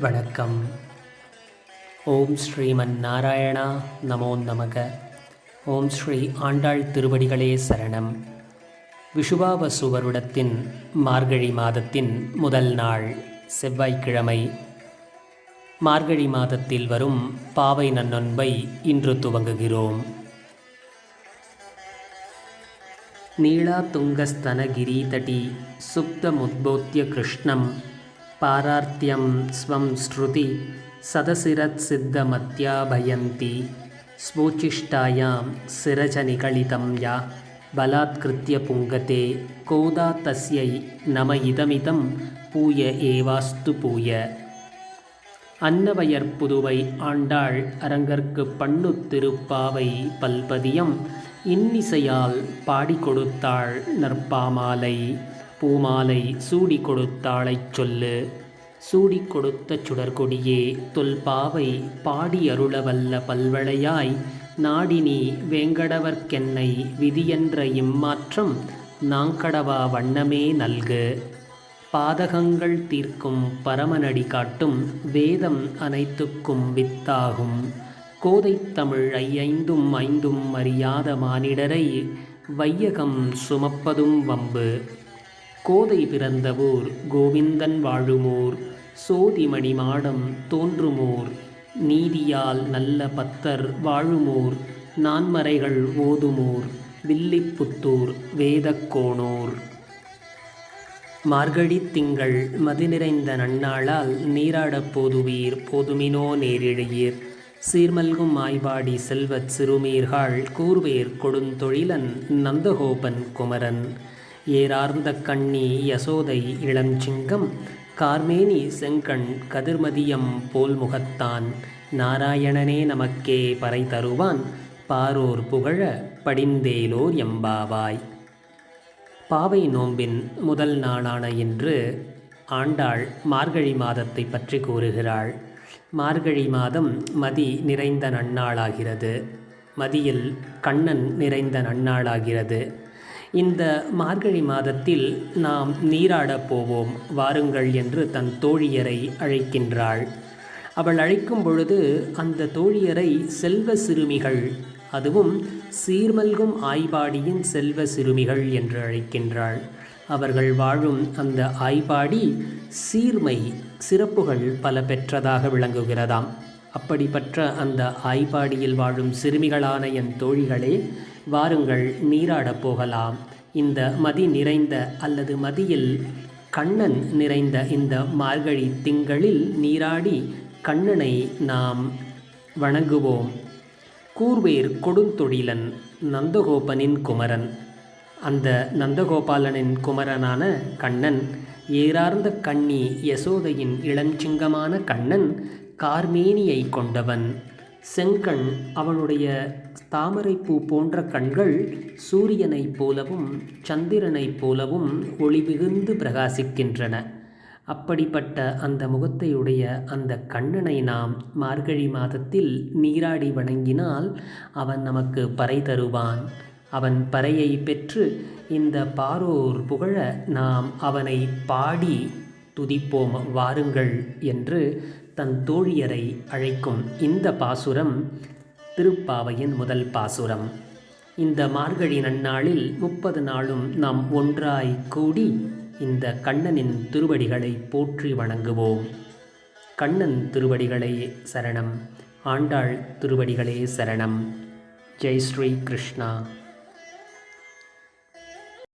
வணக்கம். ஓம் ஸ்ரீமன் நாராயணா நமோ நமக. ஓம் ஸ்ரீ ஆண்டாள் திருவடிகளே சரணம். விஷுபாவசு வருடத்தின் மார்கழி மாதத்தின் முதல் நாள் செவ்வாய்க்கிழமை. மார்கழி மாதத்தில் வரும் பாவை நன்னொன்பை இன்று துவங்குகிறோம். நீளா துங்கஸ்தனகிரீதடி சுப்தமுத்போத்திய கிருஷ்ணம் पारार्त्यं स्वं श्रुति सदशिरत्सिद्धमत्याभयन्ती स्वोचिष्टायां सिरजनिकलितं या बलात्कृत्य पुङ्गते कोदा तस्यै नम इदमिदं பூய ஏவாஸ்து பூய அன்னவயற் புதுவை ஆண்டாள் அரங்கற்கு பண்ணு திருப்பாவை பல்பதியம் இன்னிசையால் பாடி கொடுத்தாள் நற்பாமாலை பூமாலை சூடி கொடுத்தாளைச் சொல்லு சூடி கொடுத்த சுடர்கொடியே தொல்பாவை பாடி அருளவல்ல பல்வளையாய் நாடினி வேங்கடவர்க்கென்னை விதியென்ற இம்மாற்றம் நாங்கடவா வண்ணமே நல்கு. பாதகங்கள் தீர்க்கும் பரமனடி காட்டும் வேதம் அனைத்துக்கும் வித்தாகும். கோதைத் தமிழ் ஐயைந்தும் ஐந்தும் அறியாத மானிடரை வையகம் சுமப்பதும் வம்பு. கோதை பிறந்தவூர் கோவிந்தன் வாழுமூர். சோதிமணி மாடம் தோன்றுமூர். நீதியால் நல்ல பத்தர் வாழுமூர். நான்மறைகள் ஓதுமூர். வில்லிப்புத்தூர் வேதக்கோணோர். மார்கழி திங்கள் மதி நிறைந்த நன்னாளால் நீராடப் போதுவீர் போதுமினோ நேரிழையீர். சீர்மல்கும் ஆய்பாடி செல்வச் சிறுமீர்கள் கூர்வேர் கொடுந்தொழிலன் நந்தகோபன் குமரன். ஏரார்ந்த கண்ணி யசோதை இளஞ்சிங்கம் கார்மேனி செங்கண் கதிர்மதியம் போல் முகத்தான். நாராயணனே நமக்கே பறை தருவான் பாரோர் புகழ படிந்தேலோர் எம்பாவாய். பாவை நோம்பின் முதல் நாளான இன்று ஆண்டாள் மார்கழி மாதத்தை பற்றி கூறுகிறாள். மார்கழி மாதம் மதி நிறைந்த நன்னாளாகிறது. மதியில் கண்ணன் நிறைந்த நன்னாளாகிறது. இந்த மார்கழி மாதத்தில் நாம் நீராடப் போவோம் வாருங்கள் என்று தன் தோழியரை அழைக்கின்றாள். அவள் அழைக்கும் பொழுது அந்த தோழியரை செல்வ சிறுமிகள் அதுவும் சீர்மல்கும் ஆய்பாடியின் செல்வ சிறுமிகள் என்று அழைக்கின்றாள். அவர்கள் வாழும் அந்த ஆய்பாடி சீர்மை சிறப்புகள் பல பெற்றதாக விளங்குகிறதாம். அப்படிப்பட்ட அந்த ஆய்பாடியில் வாழும் சிறுமிகளான என் தோழிகளே வாருங்கள் நீராடப் போகலாம். இந்த மதி நிறைந்த அல்லது மதியில் கண்ணன் நிறைந்த இந்த மார்கழி திங்களில் நீராடி கண்ணனை நாம் வணங்குவோம். கூர்வேர் கொடுந்தொழிலன் நந்தகோபனின் குமரன். அந்த நந்தகோபாலனின் குமரனான கண்ணன் ஏறார்ந்த கண்ணி யசோதையின் இளஞ்சிங்கமான கண்ணன் கார்மேனியை கொண்டவன். செங்கண் அவனுடைய தாமரைப்பூ போன்ற கண்கள் சூரியனைப் போலவும் சந்திரனைப் போலவும் ஒளி மிகுந்து பிரகாசிக்கின்றன. அப்படிப்பட்ட அந்த முகத்தையுடைய அந்த கண்ணனை நாம் மார்கழி மாதத்தில் நீராடி வணங்கினால் அவன் நமக்கு பறை தருவான். அவன் பறையை பெற்று இந்த பாரோர் புகழ நாம் அவனை பாடி துதிப்போம் வாருங்கள் என்று தன் தோழியரை அழைக்கும் இந்த பாசுரம் திருப்பாவையின் முதல் பாசுரம். இந்த மார்கழி நன்னாளில் முப்பது நாளும் நாம் ஒன்றாய் கூடி இந்த கண்ணனின் திருவடிகளை போற்றி வணங்குவோம். கண்ணன் திருவடிகளே சரணம் ஆண்டாள் திருவடிகளே சரணம். ஜெய் ஸ்ரீ கிருஷ்ணா.